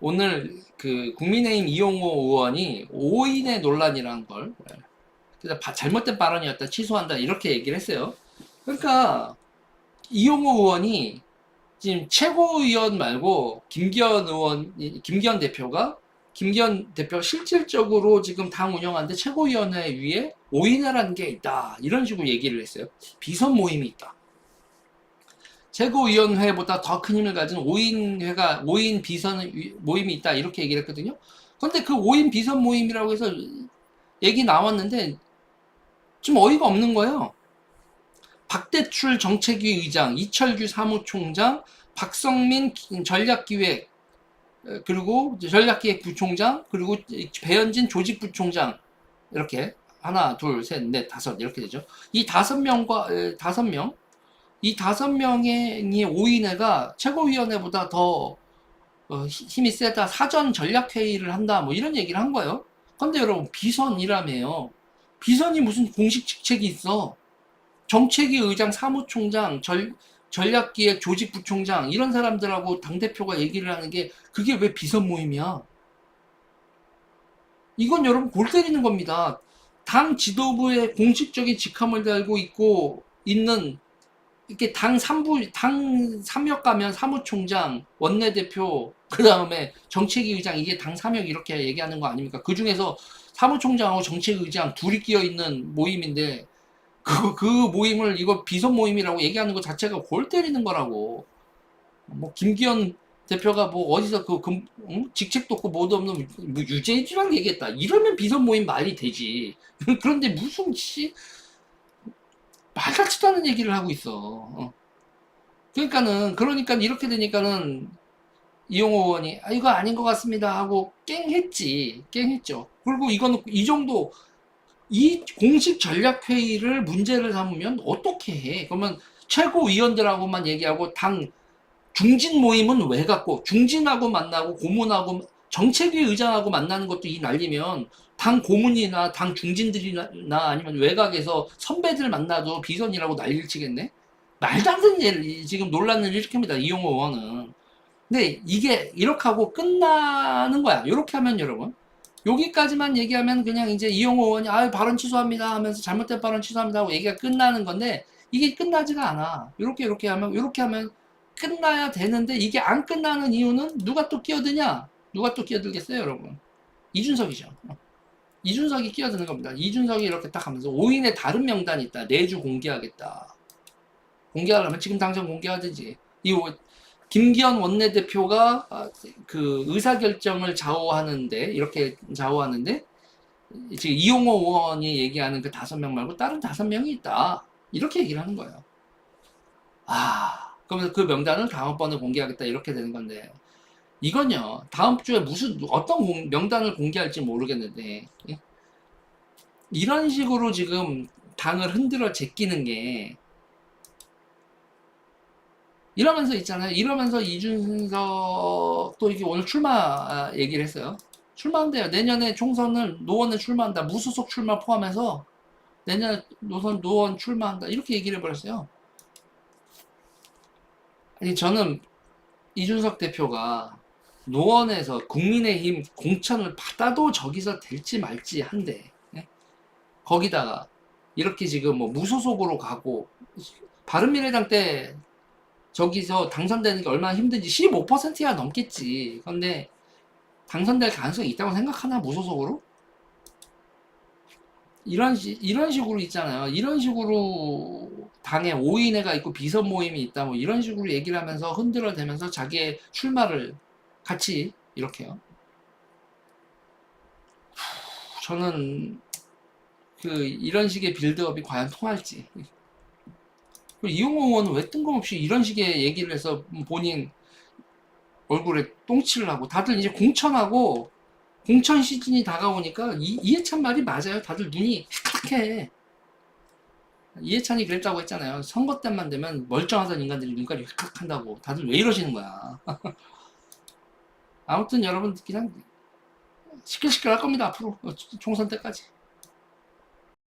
오늘 그 국민의힘 이용호 의원이 5인의 논란이라는 걸 그래서 바- 잘못된 발언이었다 취소한다 이렇게 얘기를 했어요. 그러니까 이용호 의원이 지금 최고위원 말고 김기현 의원, 김기현 대표가 김기현 대표가 실질적으로 지금 당 운영하는데 최고위원회 위에 5인회라는 게 있다 이런 식으로 얘기를 했어요. 비선 모임이 있다. 최고위원회보다 더 큰 힘을 가진 5인회가 5인 비선 위- 모임이 있다 이렇게 얘기를 했거든요. 그런데 그 5인 비선 모임이라고 해서 얘기 나왔는데 좀 어이가 없는 거예요. 박대출 정책위 의장, 이철규 사무총장, 박성민 기- 전략기획 에, 그리고 이제 전략기획 부총장 그리고 배현진 조직부총장 이렇게 하나 둘 셋 넷 다섯 이렇게 되죠. 이 다섯 명과 에, 다섯 명 이 다섯 명의 5인회가 최고위원회보다 더 어, 히- 힘이 세다 사전 전략 회의를 한다 뭐 이런 얘기를 한 거예요. 근데 여러분 비선이라며요. 비선이 무슨 공식 직책이 있어? 정책위 의장, 사무총장, 전, 전략기획 조직부총장 이런 사람들하고 당 대표가 얘기를 하는 게 그게 왜 비선 모임이야? 이건 여러분 골 때리는 겁니다. 당 지도부에 공식적인 직함을 달고 있고 있는 이렇게 당 3부, 당 3역 가면 사무총장, 원내대표, 그 다음에 정책위 의장, 이게 당 3역 이렇게 얘기하는 거 아닙니까? 그 중에서 사무총장하고 정책위 의장 둘이 끼어 있는 모임인데, 그, 그 모임을 이거 비선 모임이라고 얘기하는 것 자체가 골 때리는 거라고. 뭐, 김기현 대표가 뭐 어디서 그, 금, 응? 직책도 없고 뭐도 없는 뭐 유재주랑 얘기했다. 이러면 비선 모임 말이 되지. 그런데 무슨, 씨, 말 같지도 않은 얘기를 하고 있어. 어. 그러니까는, 그러니까 이렇게 되니까는 이용호 의원이, 아, 이거 아닌 것 같습니다. 하고 깽했지. 깽했죠. 그리고 이거는 이 정도, 이 공식 전략 회의를 문제를 삼으면 어떻게 해? 그러면 최고위원들하고만 얘기하고 당 중진 모임은 왜 갖고, 중진하고 만나고 고문하고 정책위 의장하고 만나는 것도 이 난리면 당 고문이나 당 중진들이나 아니면 외곽에서 선배들 만나도 비선이라고 난리를 치겠네? 말도 안 되는 일, 지금 논란을 일으킵니다. 이용호 의원은. 근데 이게 이렇게 하고 끝나는 거야. 이렇게 하면 여러분. 여기까지만 얘기하면 그냥 이제 이용호 의원이 아 발언 취소합니다 하면서 잘못된 발언 취소합니다 하고 얘기가 끝나는 건데 이게 끝나지가 않아. 이렇게 이렇게 하면 이렇게 하면 끝나야 되는데 이게 안 끝나는 이유는 누가 또 끼어드냐? 누가 또 끼어들겠어요, 여러분? 이준석이죠. 이준석이 끼어드는 겁니다. 이준석이 이렇게 딱 하면서 5인의 다른 명단이 있다. 내주 공개하겠다. 공개하려면 지금 당장 공개하든지. 이 오- 김기현 원내대표가 아, 그 의사결정을 좌우하는데 이렇게 좌우하는데 지금 이용호 의원이 얘기하는 그 다섯 명 말고 다른 다섯 명이 있다. 이렇게 얘기를 하는 거예요. 아, 그러면서 그 명단을 다음번에 공개하겠다 이렇게 되는 건데 이건요 다음 주에 무슨 어떤 공- 명단을 공개할지 모르겠는데 예? 이런 식으로 지금 당을 흔들어 제끼는 게 이러면서 있잖아요. 이러면서 이준석도 이게 오늘 출마 아, 얘기를 했어요. 출마한대요. 내년에 총선을 노원에 출마한다. 무소속 출마 포함해서 내년에 노선 노원 출마한다. 이렇게 얘기를 해버렸어요. 아니 저는 이준석 대표가 노원에서 국민의힘 공천을 받아도 저기서 될지 말지 한데 예? 거기다가 이렇게 지금 뭐 무소속으로 가고 바른미래당 때 저기서 당선되는 게 얼마나 힘든지 15%야 넘겠지. 근데 당선될 가능성이 있다고 생각하나 무소속으로? 이런 시, 이런 식으로 있잖아요. 이런 식으로 당에 5인회가 있고 비선 모임이 있다 뭐 이런 식으로 얘기를 하면서 흔들어 대면서 자기의 출마를 같이 이렇게요. 저는 그 이런 식의 빌드업이 과연 통할지. 그리고 이용호 의원은 왜 뜬금없이 이런 식의 얘기를 해서 본인 얼굴에 똥칠을 하고 다들 이제 공천하고 공천 시즌이 다가오니까 이, 이해찬 말이 맞아요. 다들 눈이 헷하게 이해찬이 그랬다고 했잖아요. 선거 때만 되면 멀쩡하던 인간들이 눈깔이 획학한다고. 다들 왜 이러시는 거야. 아무튼 여러분 그냥 시끌시끌 할 겁니다. 앞으로 총선 때까지.